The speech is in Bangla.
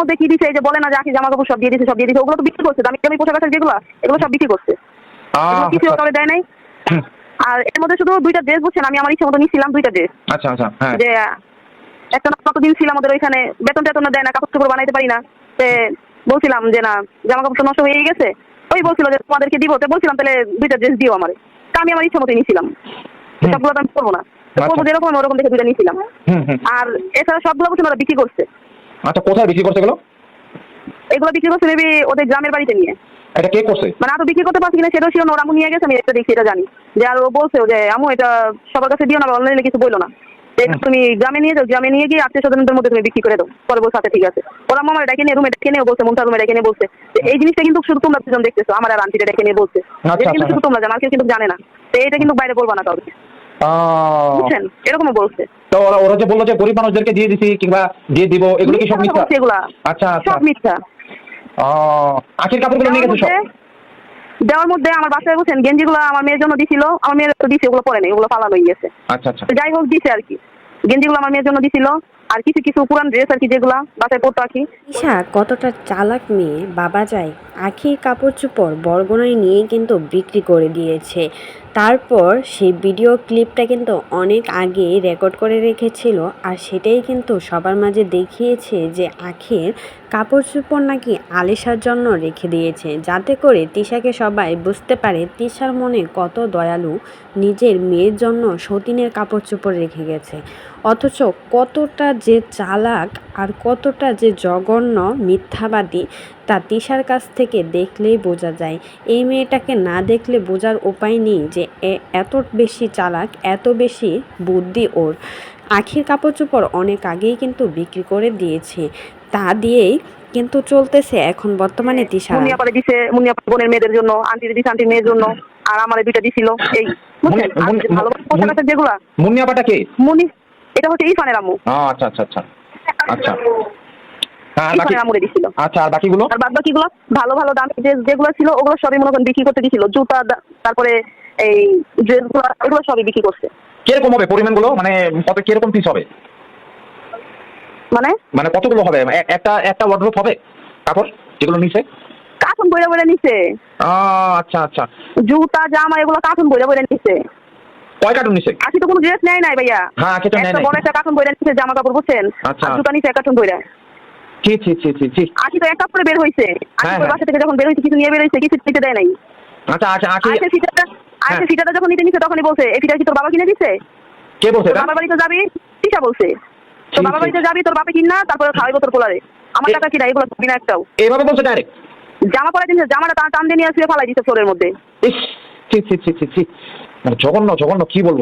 মধ্যে কি দিছে? এই যে বলে না যে আখি জামা কাপড় সব দিয়ে দিছে সব দিয়ে দিছে ওগুলো তো বিক্রি করছে দামি দামি পোশাক আশাক যেগুলো এগুলো সব বিক্রি করছে। কিছু কাউকে দেয় নাই। আর এর মধ্যে শুধু দুইটা ড্রেস বুঝছেন আমি আমার ইচ্ছে মতো নিয়েছিলাম দুইটা ড্রেস আচ্ছা আচ্ছা হ্যাঁ। যে একটা না কতদিন ছিল আমাদের ওইখানে বেতন টেতন দেয় না কাপড় চোপড় বানাইতে পারি না। তে বলছিলাম যে না জামা কাপড় নষ্ট হয়ে গেছে। ওই বলছিল যে তোমাদেরকে দিব তো বলছিলাম তাহলে দুইটা ড্রেস দিও আমারে। তা আমি আমার ইচ্ছে মতো নিয়েছিলাম। সবগুলো তো আমি করব না। আচ্ছা। করব যেরকম ওরকম দেখে দুইটা নিয়েছিলাম আর এছাড়া সবগুলো বলছেন ওরা বিক্রি করছে। আচ্ছা কোথায় বিক্রি করছে এগুলো? এগুলো বিক্রি করছে মেবি ওদের গ্রামের বাড়িতে নিয়ে। এটা কে করছে? মানে আরও বিক্রি করতে পারছি কিনা সেটাও ছিল না ওর আমু নিয়ে গেছে আমি এটা দেখছি এটা জানি। যে আর ও বলছে যে আমু এটা সবার কাছে দিও না অনলাইনে কিছু বলল না। এটা তুমি গ্রামে নিয়ে যাও গ্রামে নিয়ে গিয়ে আত্মীয় স্বজনদের মধ্যে তুমি বিক্রি করে দাও পরে বলছে আচ্ছা ঠিক আছে। ওরা আমার ডেকে নিয়ে রুমে ডেকে নিয়ে বলছে মুন্তা রুমে ডেকে নিয়ে বলছে এই জিনিসটা কিন্তু শুধু তোমরা দুজন দেখতেছো আমার আর আন্টিটা ডেকে নিয়ে বলছে। আচ্ছা, এটা কিন্তু আচ্ছা। শুধু তোমরা জানো আর কেউ কিন্তু জানে না। তো এটা কিন্তু বাইরে বলবা না কাউকে। বুঝছেন? এরকমও বলছে। তো ওরা ওরা যে বলল যে গরিব মানুষদেরকে দিয়ে দিছি কিংবা দিয়ে দিব এগুলো কি সব মিথ্যা আচ্ছা আচ্ছা। সব মিথ্যা। আহ, আখের কাপড়গুলো নিয়ে গেছে সব? দেওয়ার মধ্যে- আমার বাসায় গেঞ্জিগুলো আমার মেয়ের জন্য দিছিল আমার মেয়ের তো দিছে ওগুলো পরে নেই ওগুলো হয়ে গেছে। আচ্ছা আচ্ছা। যাই হোক দিছে আর কি। গেঞ্জিগুলো আমার মেয়ের জন্য দিছিল আর কিছু কিছু পুরান ড্রেস আর কি যেগুলা বাসায় পরতো আর কি। ঈশা কতটা চালাক মেয়ে বাবা যায় আখির কাপড় চোপড় বরগুনায় নিয়ে কিন্তু বিক্রি করে দিয়েছে। তারপর সেই ভিডিও ক্লিপটা কিন্তু অনেক আগে রেকর্ড করে রেখেছিল আর সেটাই কিন্তু সবার মাঝে দেখিয়েছে যে আখির কাপড় চোপড় নাকি আলিশার জন্য রেখে দিয়েছে। যাতে করে তিশাকে সবাই বুঝতে পারে তিশার মনে কত দয়ালু নিজের মেয়ের জন্য সতীনের কাপড় চোপড় রেখে গেছে। অথচ কতটা যে চালাক আর কতটা যে জঘন্য মিথ্যাবাদী তা তিশার কাছ থেকে দেখলেই বোঝা যায়। এই মেয়েটাকে না দেখলে বোঝার উপায় নেই যে এত বেশি চালাক এত বেশি বুদ্ধি ওর। আখির কাপড় চোপড় অনেক আগেই কিন্তু বিক্রি করে দিয়েছে। তা দিয়েই কিন্তু চলতেছে এখন বর্তমানে তিশা। মুনিয়া পাড়ে দিছে মুনিয়া বোনের মেয়েদের জন্য আন্টির দিছে আন্টির মেয়ের জন্য আর আমার দুইটা দিছিল। এই বুঝছেন? আর মুনি- যে ভালো ভালো পোশাক আছে যেগুলা। মুন্নিয়াপাটা কে? মুনি এটা হচ্ছে ইরফানের আম্মু। আচ্ছা আচ্ছা আচ্ছা। আচ্ছা। দিছিল। আচ্ছা আর বাকিগুলো? আর বাদ বাকিগুলো? ভালো ভালো দামি ড্রেস যেগুলো ছিল ওগুলো সবই মনে করেন বিক্রি করতে দিছিল। জুতা তারপরে এই ড্রেসগুলো এগুলো সবই বিক্রি করছে। কীরকম হবে পরিমাণগুলো? মানে কত কীরকম পিস হবে? মানে? মানে কতগুলো হবে? একটা একটা ওয়ার্ড্রোপ হবে? কাপড়? যেগুলো নিচে? কার্টুন বইরা বইরা নিছে। আচ্ছা আচ্ছা। জুতা জামা এগুলো কার্টুন বইরা বইরা নিছে। কয় কার্টুন নিচে আজকে তো কোনো ড্রেস নেয় নাই ভাইয়া। হ্যাঁ আজকে তো নেয় একটা নাই। বড় একটা কার্টুন বইরা নিছে জামা কাপড় বুঝছেন? আচ্ছা। জুতা নিছে কার্টুন বইরা। ছি ছি ছি ছি ছি। আজকে তো এক কাপড়ে বের হয়েছে হ্যাঁ, আজকে হ্যাঁ। বাসা থেকে যখন বের হয়েছে কিছু নিয়ে বের হয়েছে কিছু নিতে দেয় নাই। আচ্ছা আচ্ছা আখি আজকে ফিটাটা আজকে হ্যাঁ। ফিটাটা যখন নিতে নিছে তখনই বলছে এই ফিটা কি তোর বাবা কিনে দিছে? কে বলছে বাবার বাড়িতে যাবি? বলছে। তোর বাবার বাড়িতে যাবি তোর বাপে কিনা তারপরে খাওয়াইবো তোর পোলারে। আমার টাকা কিনা এগুলো কিনা একটাও। এইভাবে বলছে ডাইরেক্ট জামা পরে দিনছে জামাটা টান টান দিয়ে নিয়ে আসলে ফালাই দিছে ফ্লোরের মধ্যে। মানে জঘন্য জঘন্য কি বলব?